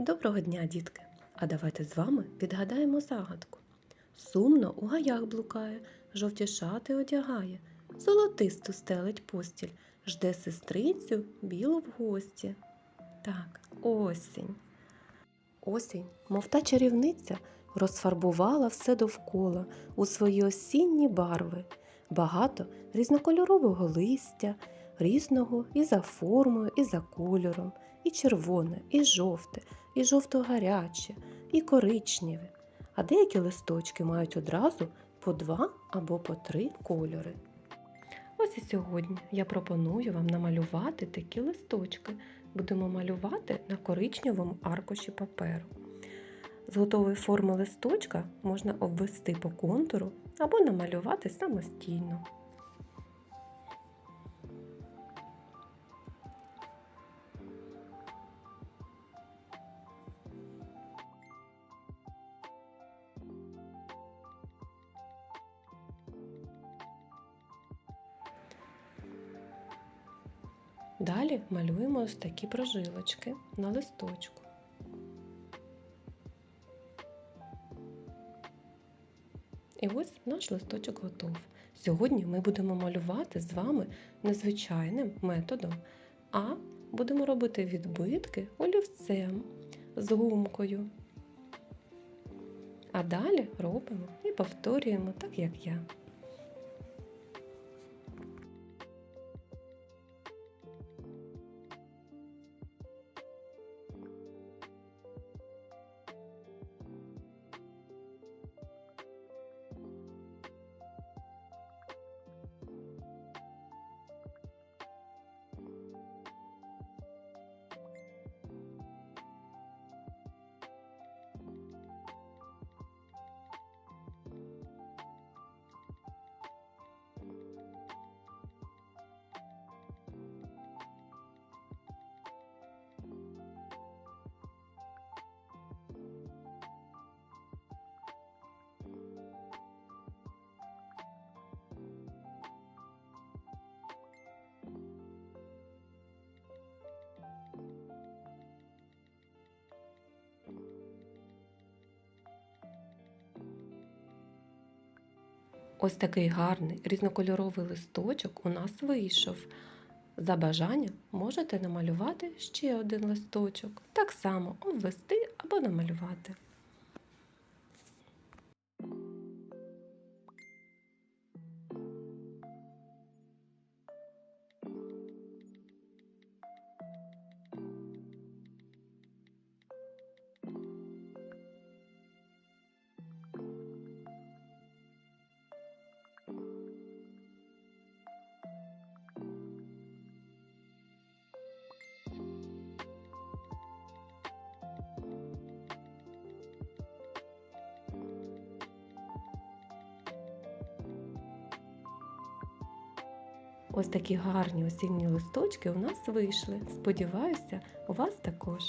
Доброго дня, дітки! А давайте з вами відгадаємо загадку. Сумно у гаях блукає, жовті шати одягає, золотисту стелить постіль, жде сестрицю білу в гості. Так, осінь. Осінь, мов та чарівниця, розфарбувала все довкола у свої осінні барви. Багато різнокольорового листя, різного і за формою, і за кольором, і червоне, і жовте, і жовто-гаряче, і коричневе. А деякі листочки мають одразу по два або по три кольори. Ось і сьогодні я пропоную вам намалювати такі листочки. Будемо малювати на коричневому аркуші паперу. З готової форми листочка можна обвести по контуру або намалювати самостійно. Далі малюємо ось такі прожилочки на листочку. І ось наш листочок готов. Сьогодні ми будемо малювати з вами незвичайним методом, а будемо робити відбитки олівцем з гумкою. А далі робимо і повторюємо так, як я. Ось такий гарний різнокольоровий листочок у нас вийшов. За бажанням можете намалювати ще один листочок, так само обвести або намалювати. Ось такі гарні осінні листочки у нас вийшли. Сподіваюся, у вас також.